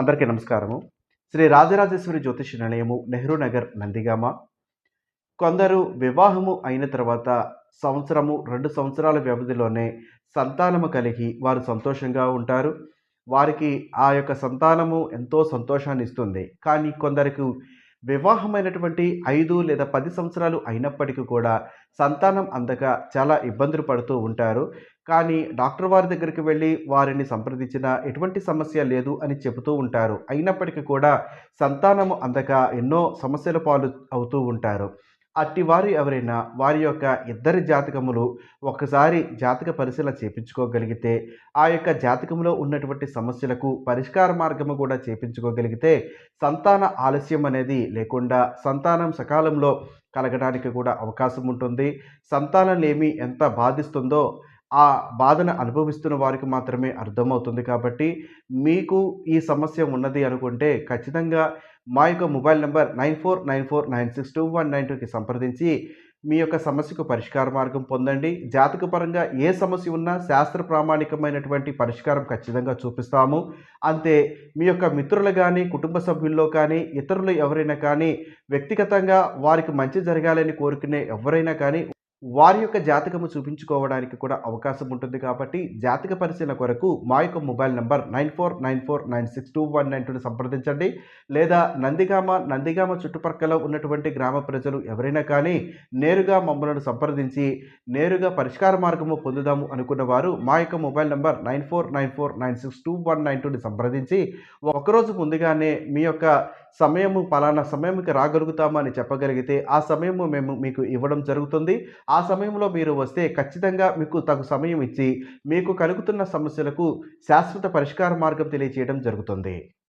అందరికీ నమస్కారము. శ్రీ రాజరాజేశ్వరి జ్యోతిష నిలయము నెహ్రూ నగర్ నందిగామ. కొందరు వివాహము అయిన తర్వాత సంవత్సరము రెండు సంవత్సరాల వ్యవధిలోనే సంతానము కలిగి వారు సంతోషంగా ఉంటారు. వారికి ఆ యొక్క సంతానము ఎంతో సంతోషాన్ని ఇస్తుంది కానీ కొందరికి వివాహమైనటువంటి ఐదు లేదా పది సంవత్సరాలు అయినప్పటికీ కూడా సంతానం అందక చాలా ఇబ్బందులు పడుతూ ఉంటారు. కానీ డాక్టర్ వారి దగ్గరికి వెళ్ళి వారిని సంప్రదించిన ఎటువంటి సమస్య లేదు అని చెబుతూ ఉంటారు. అయినప్పటికీ కూడా సంతానము అందక ఎన్నో సమస్యల పాలు అవుతూ ఉంటారు. అట్టివారు ఎవరైనా వారి యొక్క ఇద్దరి జాతకములు ఒకసారి జాతక పరిశీలన చేపించుకోగలిగితే ఆ యొక్క జాతకంలో ఉన్నటువంటి సమస్యలకు పరిష్కార మార్గము కూడా చేపించుకోగలిగితే సంతాన ఆలస్యం అనేది లేకుండా సంతానం సకాలంలో కలగడానికి కూడా అవకాశం ఉంటుంది. సంతానం ఏమి ఎంత బాధిస్తుందో ఆ బాధను అనుభవిస్తున్న వారికి మాత్రమే అర్థమవుతుంది కాబట్టి మీకు ఈ సమస్య ఉన్నది అనుకుంటే ఖచ్చితంగా మా యొక్క mobile number nine four nine four nine six two one nine టూకి సంప్రదించి మీ యొక్క సమస్యకు పరిష్కార మార్గం పొందండి. జాతకపరంగా ఏ సమస్య ఉన్నా శాస్త్ర ప్రామాణికమైనటువంటి పరిష్కారం ఖచ్చితంగా చూపిస్తాము. అంతే మీ యొక్క మిత్రులు కానీ కుటుంబ సభ్యుల్లో కానీ ఇతరులు ఎవరైనా కానీ వ్యక్తిగతంగా వారికి మంచి జరగాలని కోరుకునే ఎవరైనా కానీ వారి యొక్క జాతకము చూపించుకోవడానికి కూడా అవకాశం ఉంటుంది కాబట్టి జాతక పరిశీలన కొరకు మా యొక్క mobile number nine four nine four nine six two one nine టూని సంప్రదించండి. లేదా నందిగామ నందిగామ చుట్టుపక్కల ఉన్నటువంటి గ్రామ ప్రజలు ఎవరైనా కానీ నేరుగా మమ్మల్ని సంప్రదించి నేరుగా పరిష్కార మార్గము పొందుదాము అనుకున్న వారు మా యొక్క mobile number nine four nine four nine six two one nine టూని సంప్రదించి ఒకరోజు ముందుగానే మీ యొక్క సమయము పలానా సమయంకి రాగలుగుతామని చెప్పగలిగితే ఆ సమయము మేము మీకు ఇవ్వడం జరుగుతుంది. ఆ సమయంలో మీరు వస్తే ఖచ్చితంగా మీకు తగు సమయం ఇచ్చి మీకు కలుగుతున్న సమస్యలకు శాశ్వత పరిష్కార మార్గం తెలియజేయడం జరుగుతుంది.